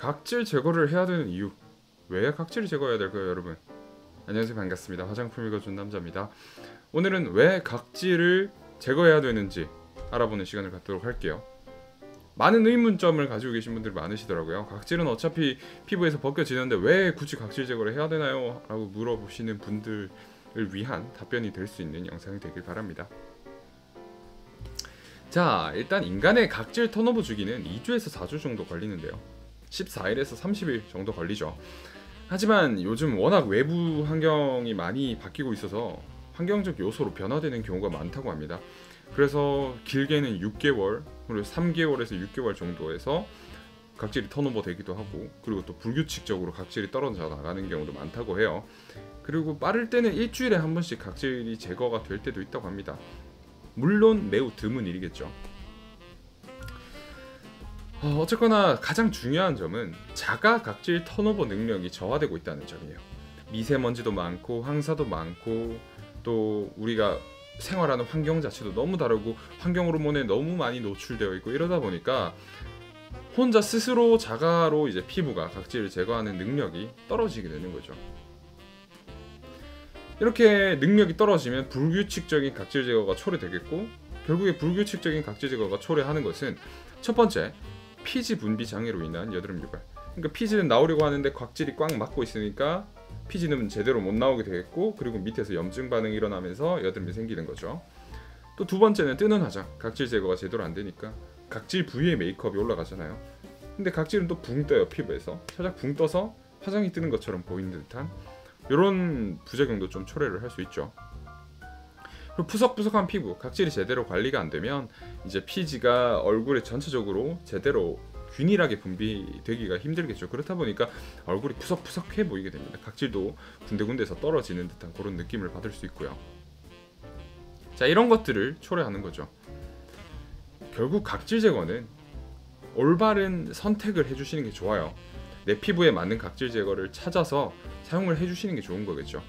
각질 제거를 해야 되는 이유. 왜 각질을 제거해야 될까요 여러분? 안녕하세요. 반갑습니다. 화장품 읽어준 남자입니다. 오늘은 왜 각질을 제거해야 되는지 알아보는 시간을 갖도록 할게요. 많은 의문점을 가지고 계신 분들 많으시더라고요. 각질은 어차피 피부에서 벗겨지는데 왜 굳이 각질 제거를 해야 되나요? 라고 물어보시는 분들을 위한 답변이 될 수 있는 영상이 되길 바랍니다. 자 일단 인간의 각질 턴오버 주기는 2주에서 4주 정도 걸리는데요 14일에서 30일 정도 걸리죠. 하지만 요즘 워낙 외부 환경이 많이 바뀌고 있어서 환경적 요소로 변화되는 경우가 많다고 합니다. 그래서 길게는 6개월 그리고 3개월에서 6개월 정도에서 각질이 턴오버 되기도 하고 그리고 또 불규칙적으로 각질이 떨어져 나가는 경우도 많다고 해요. 그리고 빠를 때는 일주일에 한 번씩 각질이 제거가 될 때도 있다고 합니다. 물론 매우 드문 일이겠죠. 어, 어쨌거나 가장 중요한 점은 자가 각질 턴오버 능력이 저하되고 있다는 점이에요. 미세먼지도 많고 황사도 많고 또 우리가 생활하는 환경 자체도 너무 다르고 환경 호르몬에 너무 많이 노출되어 있고 이러다 보니까 혼자 스스로 자가로 이제 피부가 각질을 제거하는 능력이 떨어지게 되는 거죠. 이렇게 능력이 떨어지면 불규칙적인 각질 제거가 초래되겠고 결국에 불규칙적인 각질 제거가 초래하는 것은 첫 번째 피지 분비 장애로 인한 여드름 유발. 그러니까 피지는 나오려고 하는데 각질이 꽉 막고 있으니까 피지는 제대로 못 나오게 되겠고 그리고 밑에서 염증 반응이 일어나면서 여드름이 생기는 거죠. 또 두 번째는 뜨는 화장. 각질 제거가 제대로 안 되니까 각질 부위의 메이크업이 올라가잖아요. 근데 각질은 또 붕 떠요 피부에서 살짝 붕 떠서 화장이 뜨는 것처럼 보이는 듯한 이런 부작용도 좀 초래를 할 수 있죠. 그리고 푸석푸석한 피부, 각질이 제대로 관리가 안 되면 이제 피지가 얼굴에 전체적으로 제대로 균일하게 분비되기가 힘들겠죠. 그렇다 보니까 얼굴이 푸석푸석해 보이게 됩니다. 각질도 군데군데서 떨어지는 듯한 그런 느낌을 받을 수 있고요. 자, 이런 것들을 초래하는 거죠. 결국 각질 제거는 올바른 선택을 해주시는 게 좋아요. 내 피부에 맞는 각질 제거를 찾아서 사용을 해주시는 게 좋은 거겠죠.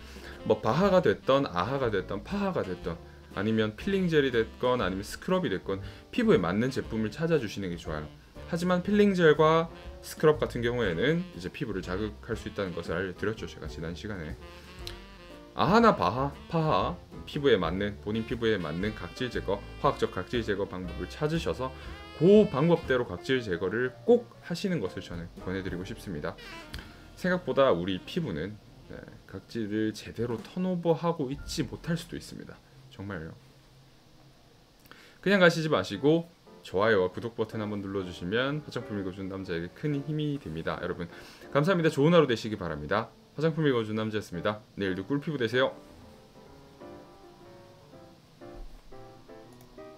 뭐 바하가 됐던 아하가 됐던 파하가 됐던 아니면 필링 젤이 됐건 아니면 스크럽이 됐건 피부에 맞는 제품을 찾아주시는 게 좋아요. 하지만 필링 젤과 스크럽 같은 경우에는 이제 피부를 자극할 수 있다는 것을 알려드렸죠 제가 지난 시간에 아하나 바하, 파하 피부에 맞는 본인 피부에 맞는 각질 제거, 화학적 각질 제거 방법을 찾으셔서 그 방법대로 각질 제거를 꼭 하시는 것을 저는 권해드리고 싶습니다. 생각보다 우리 피부는 네, 각질을 제대로 턴오버하고 있지 못할 수도 있습니다. 정말요. 그냥 가시지 마시고 좋아요와 구독 버튼 한번 눌러주시면 화장품 읽어준 남자에게 큰 힘이 됩니다. 여러분 감사합니다. 좋은 하루 되시기 바랍니다. 화장품 읽어준 남자였습니다. 내일도 꿀피부 되세요.